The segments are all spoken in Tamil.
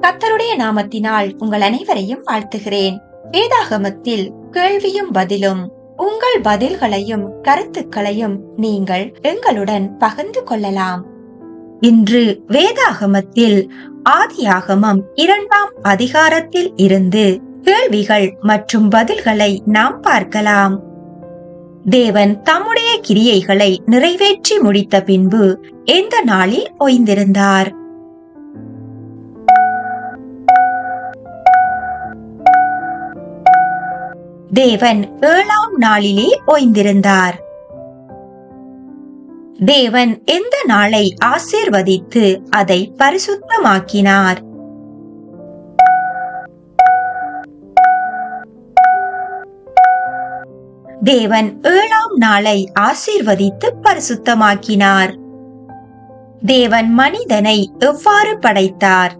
கத்தருடைய நாமத்தினால் உங்கள் அனைவரையும் வாழ்த்துகிறேன். வேதாகமத்தில் கேள்வியும் பதிலும் உங்கள் பதில்களையும் கருத்துக்களையும் நீங்கள் எங்களுடன் பகிர்ந்து கொள்ளலாம். இன்று வேதாகமத்தில் ஆதியாகமம் இரண்டாம் அதிகாரத்தில் இருந்து கேள்விகள் மற்றும் பதில்களை நாம் பார்க்கலாம். தேவன் தம்முடைய கிரியைகளை நிறைவேற்றி முடித்த பின்பு எந்த நாளில் ஓய்ந்திருந்தார்? தேவன் ஏழாம் நாளிலே ஓய்ந்திருந்தார். தேவன் எந்த நாளை ஆசீர்வதித்து அதை பரிசுத்தமாக்கினார்? தேவன் ஏழாம் நாளை ஆசீர்வதித்து பரிசுத்தமாக்கினார். தேவன் மனிதனை எவ்வாறு படைத்தார்?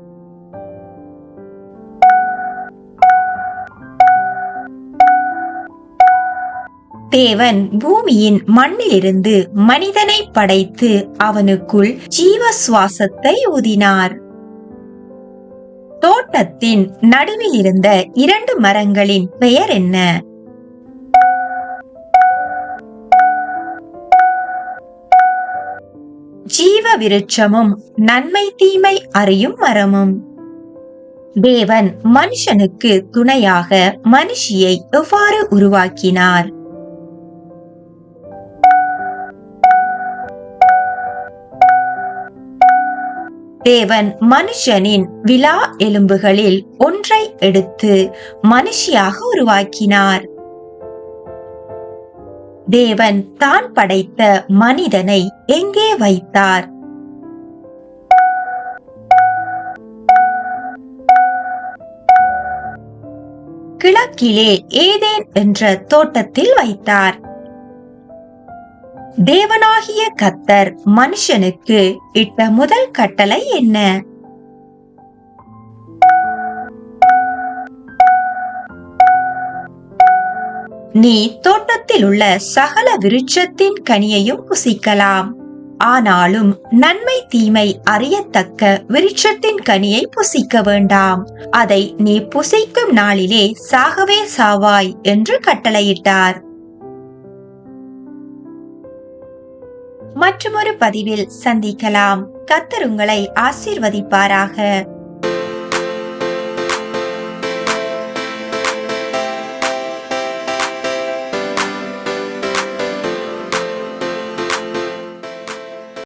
தேவன் பூமியின் மண்ணிலிருந்து மனிதனை படைத்து அவனுக்குள் ஜீவ சுவாசத்தை ஊதினார். தோட்டத்தின் நடுவில் இருந்த இரண்டு மரங்களின் பெயர் என்ன? ஜீவ விருட்சமும் நன்மை தீமை அறியும் மரமும். தேவன் மனுஷனுக்கு துணையாக மனுஷியை எவ்வாறு உருவாக்கினார்? தேவன் மனுஷனின் விழா எலும்புகளில் ஒன்றை எடுத்து மனுஷியாக உருவாக்கினார். தேவன் தான் படைத்த மனிதனை எங்கே வைத்தார்? கிழக்கிலே ஏதேன் என்ற தோட்டத்தில் வைத்தார். தேவனாகிய கத்தர் மனுஷனுக்கு இட்ட முதல் கட்டளை என்ன? நீ தோட்டத்தில் உள்ள சகல விருட்சத்தின் கனியையும் புசிக்கலாம். ஆனாலும் நன்மை தீமை அறியத்தக்க விருட்சத்தின் கனியை புசிக்க வேண்டாம். அதை நீ புசிக்கும் நாளிலே சாகவே சாவாய் என்று கட்டளையிட்டார். மற்றொரு பதிவில் சந்திக்கலாம். கத்தர் உங்களை ஆசீர்வதிப்பாராக.